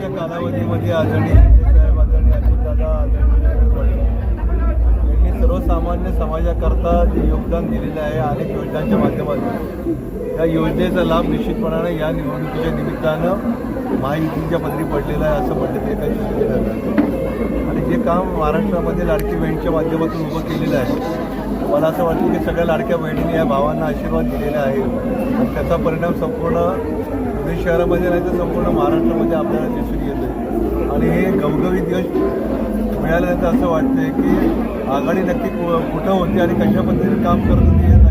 वर्षाच्या कालावधीमध्ये आदरणीय शिंदेसाहेब आदरणीय अजितदादा आदरणीय यांनी सर्वसामान्य समाजाकरता जे योगदान दिलेलं आहे अनेक योजनांच्या माध्यमातून. या योजनेचा लाभ निश्चितपणाने या निवडणुकीच्या निमित्तानं महायुतीच्या पदरी पडलेला आहे असं म्हटलं तरी काही चुकीचं आणि जे काम महाराष्ट्रामध्ये लाडकी बँडच्या माध्यमातून उभं केलेलं आहे मला असं वाटतं की सगळ्या लाडक्या बहिणींनी या भावांना आशीर्वाद दिलेला आहे. आणि त्याचा परिणाम संपूर्ण पुणे शहरामध्ये नाही तर संपूर्ण महाराष्ट्रामध्ये आपल्याला दिसून येतो आणि हे गवगवीत यश मिळाल्यानंतर असं वाटतंय की आघाडी नक्की कु- कुठं होती आणि कशा पद्धतीने काम करत होती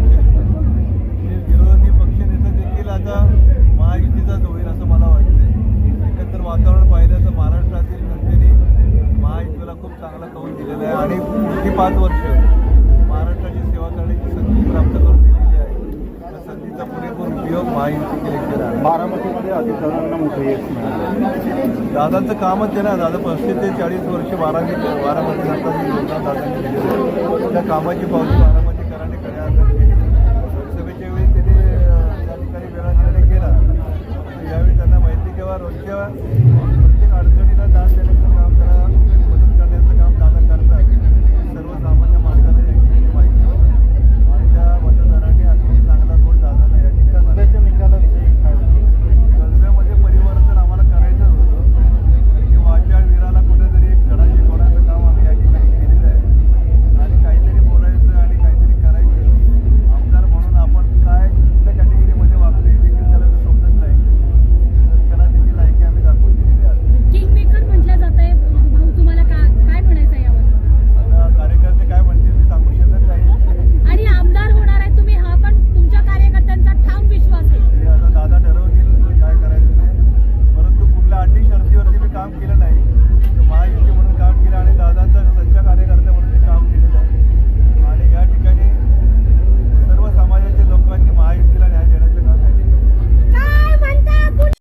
महायुती केल्याशिवाय राहणार यश मिळालं. दादांचं कामच आहे ना दादा पस्तीस ते चाळीस वर्ष बारामती बारामती नंतर योजना दादांनी त्या कामाची पावती बारामतीकरांनी खऱ्या लोकसभेच्या वेळी त्यांनी त्या ठिकाणी वेळा निर्णय केला यावेळी त्यांना माहिती किंवा रोजच्या